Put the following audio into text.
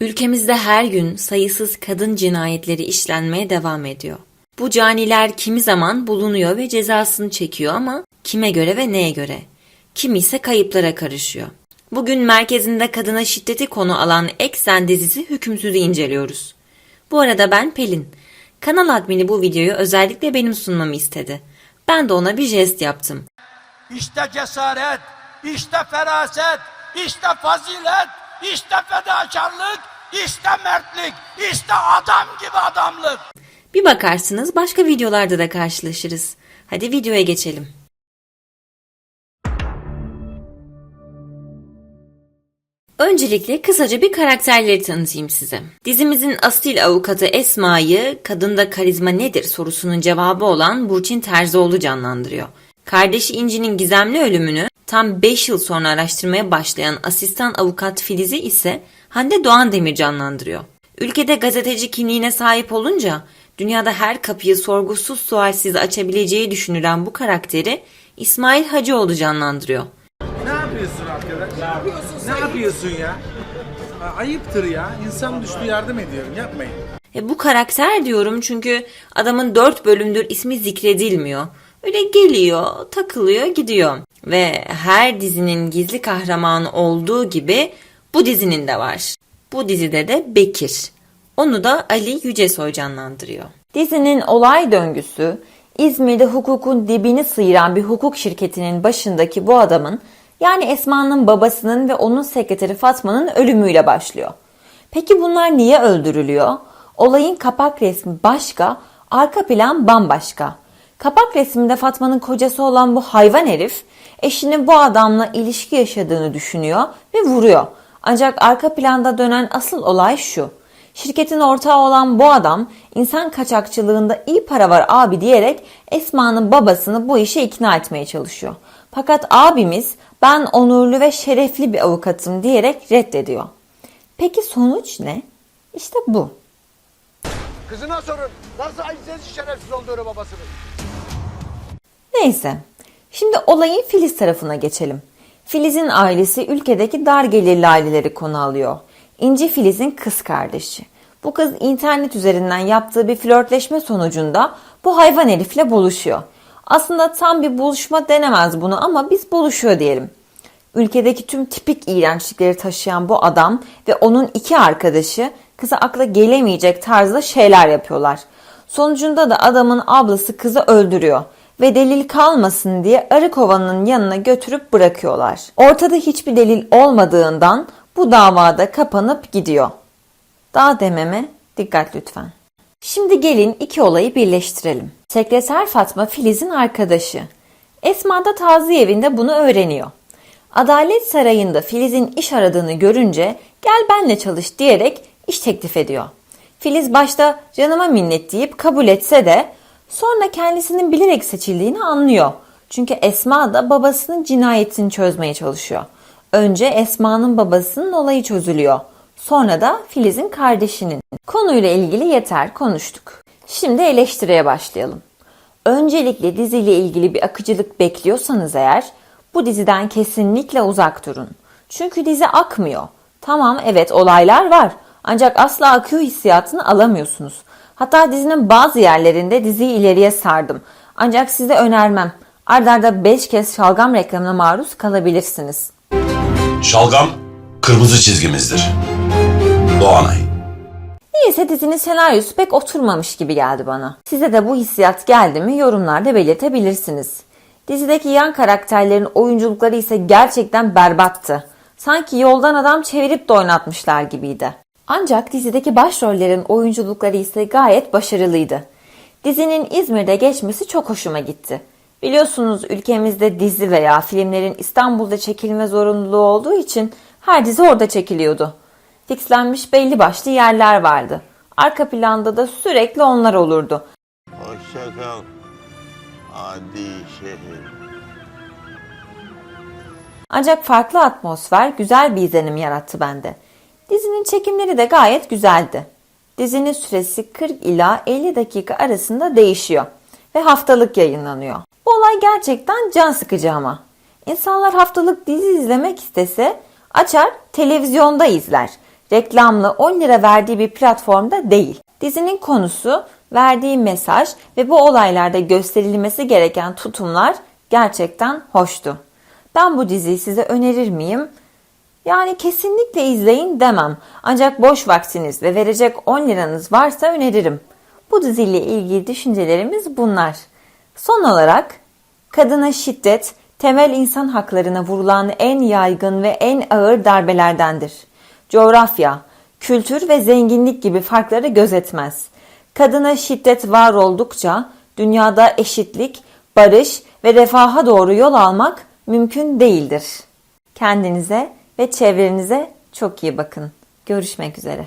Ülkemizde her gün sayısız kadın cinayetleri işlenmeye devam ediyor. Bu caniler kimi zaman bulunuyor ve cezasını çekiyor ama kime göre ve neye göre? Kimi ise kayıplara karışıyor. Bugün merkezinde kadına şiddeti konu alan Eksen dizisi Hükümsüz'ü inceliyoruz. Bu arada ben Pelin. Kanal admini bu videoyu özellikle benim sunmamı istedi. Ben de ona bir jest yaptım. İşte cesaret, işte feraset, işte fazilet, işte fedakarlık, işte mertlik, işte adam gibi adamlık. Bir bakarsınız başka videolarda da karşılaşırız. Hadi videoya geçelim. Öncelikle kısaca bir karakterleri tanıtayım size. Dizimizin asil avukatı Esma'yı kadında karizma nedir sorusunun cevabı olan Burçin Terzioğlu canlandırıyor. Kardeşi İnci'nin gizemli ölümünü tam 5 yıl sonra araştırmaya başlayan asistan avukat Filiz'i ise Hande Doğan Demir canlandırıyor. Ülkede gazeteci kimliğine sahip olunca dünyada her kapıyı sorgusuz sualsiz açabileceği düşünülen bu karakteri İsmail Hacıoğlu canlandırıyor. Ne yapıyorsun arkadaş? Ne yapıyorsun Ne yapıyorsun ya? Ayıptır ya. İnsan düştü yardım ediyorum. Yapmayın. E, bu karakter diyorum çünkü adamın 4 bölümdür ismi zikredilmiyor. Öyle geliyor, takılıyor, gidiyor. Ve her dizinin gizli kahramanı olduğu gibi bu dizinin de var. Bu dizide de Bekir. Onu da Ali Yücesoy canlandırıyor. Dizinin olay döngüsü İzmir'de hukukun dibini sıyıran bir hukuk şirketinin başındaki bu adamın yani Esma'nın babasının ve onun sekreteri Fatma'nın ölümüyle başlıyor. Peki bunlar niye öldürülüyor? Olayın kapak resmi başka, arka plan bambaşka. Kapak resminde Fatma'nın kocası olan bu hayvan herif eşinin bu adamla ilişki yaşadığını düşünüyor ve vuruyor. Ancak arka planda dönen asıl olay şu. Şirketin ortağı olan bu adam insan kaçakçılığında iyi para var abi diyerek Esma'nın babasını bu işe ikna etmeye çalışıyor. Fakat abimiz ben onurlu ve şerefli bir avukatım diyerek reddediyor. Peki sonuç ne? İşte bu. Kızına sorun. Nasıl aciz şerefsiz olduğunu babasının. Neyse. Şimdi olayın Filiz tarafına geçelim. Filiz'in ailesi ülkedeki dar gelirli aileleri konu alıyor. İnci Filiz'in kız kardeşi. Bu kız internet üzerinden yaptığı bir flörtleşme sonucunda bu hayvan herifle buluşuyor. Aslında tam bir buluşma denemez bunu ama biz buluşuyor diyelim. Ülkedeki tüm tipik iğrençlikleri taşıyan bu adam ve onun iki arkadaşı kıza akla gelemeyecek tarzda şeyler yapıyorlar. Sonucunda da adamın ablası kızı öldürüyor ve delil kalmasın diye arı kovanının yanına götürüp bırakıyorlar. Ortada hiçbir delil olmadığından bu davada kapanıp gidiyor. Daha dememe dikkat lütfen. Şimdi gelin iki olayı birleştirelim. Sekreter Fatma Filiz'in arkadaşı. Esma da taziye evinde bunu öğreniyor. Adalet Sarayı'nda Filiz'in iş aradığını görünce gel benle çalış diyerek iş teklif ediyor. Filiz başta canıma minnet deyip kabul etse de sonra kendisinin bilerek seçildiğini anlıyor. Çünkü Esma da babasının cinayetini çözmeye çalışıyor. Önce Esma'nın babasının olayı çözülüyor. Sonra da Filiz'in kardeşinin. Konuyla ilgili yeter konuştuk. Şimdi eleştiriye başlayalım. Öncelikle diziyle ilgili bir akıcılık bekliyorsanız eğer bu diziden kesinlikle uzak durun. Çünkü dizi akmıyor. Tamam evet olaylar var ancak asla akıyor hissiyatını alamıyorsunuz. Hatta dizinin bazı yerlerinde diziyi ileriye sardım. Ancak size önermem. Ardarda 5 kez şalgam reklamına maruz kalabilirsiniz. Şalgam kırmızı çizgimizdir. Doğanay. Neyse dizinin senaryosu pek oturmamış gibi geldi bana. Size de bu hissiyat geldi mi yorumlarda belirtebilirsiniz. Dizideki yan karakterlerin oyunculukları ise gerçekten berbattı. Sanki yoldan adam çevirip de oynatmışlar gibiydi. Ancak dizideki başrollerin oyunculukları ise gayet başarılıydı. Dizinin İzmir'de geçmesi çok hoşuma gitti. Biliyorsunuz ülkemizde dizi veya filmlerin İstanbul'da çekilme zorunluluğu olduğu için her dizi orada çekiliyordu. Fixlenmiş belli başlı yerler vardı. Arka planda da sürekli onlar olurdu. Hoşça kal. Adi şehir. Ancak farklı atmosfer güzel bir izlenim yarattı bende. Dizinin çekimleri de gayet güzeldi. Dizinin süresi 40 ila 50 dakika arasında değişiyor ve haftalık yayınlanıyor. Bu olay gerçekten can sıkıcı ama. İnsanlar haftalık dizi izlemek istese açar televizyonda izler. reklamlı 10 lira verdiği bir platformda değil. Dizinin konusu, verdiği mesaj ve bu olaylarda gösterilmesi gereken tutumlar gerçekten hoştu. Ben bu diziyi size önerir miyim? Yani kesinlikle izleyin demem. Ancak boş vaktiniz ve verecek 10 liranız varsa öneririm. Bu diziyle ilgili düşüncelerimiz bunlar. Son olarak kadına şiddet temel insan haklarına vurulan en yaygın ve en ağır darbelerdendir. Coğrafya, kültür ve zenginlik gibi farkları gözetmez. Kadına şiddet var oldukça dünyada eşitlik, barış ve refaha doğru yol almak mümkün değildir. Kendinize ve çevrenize çok iyi bakın. Görüşmek üzere.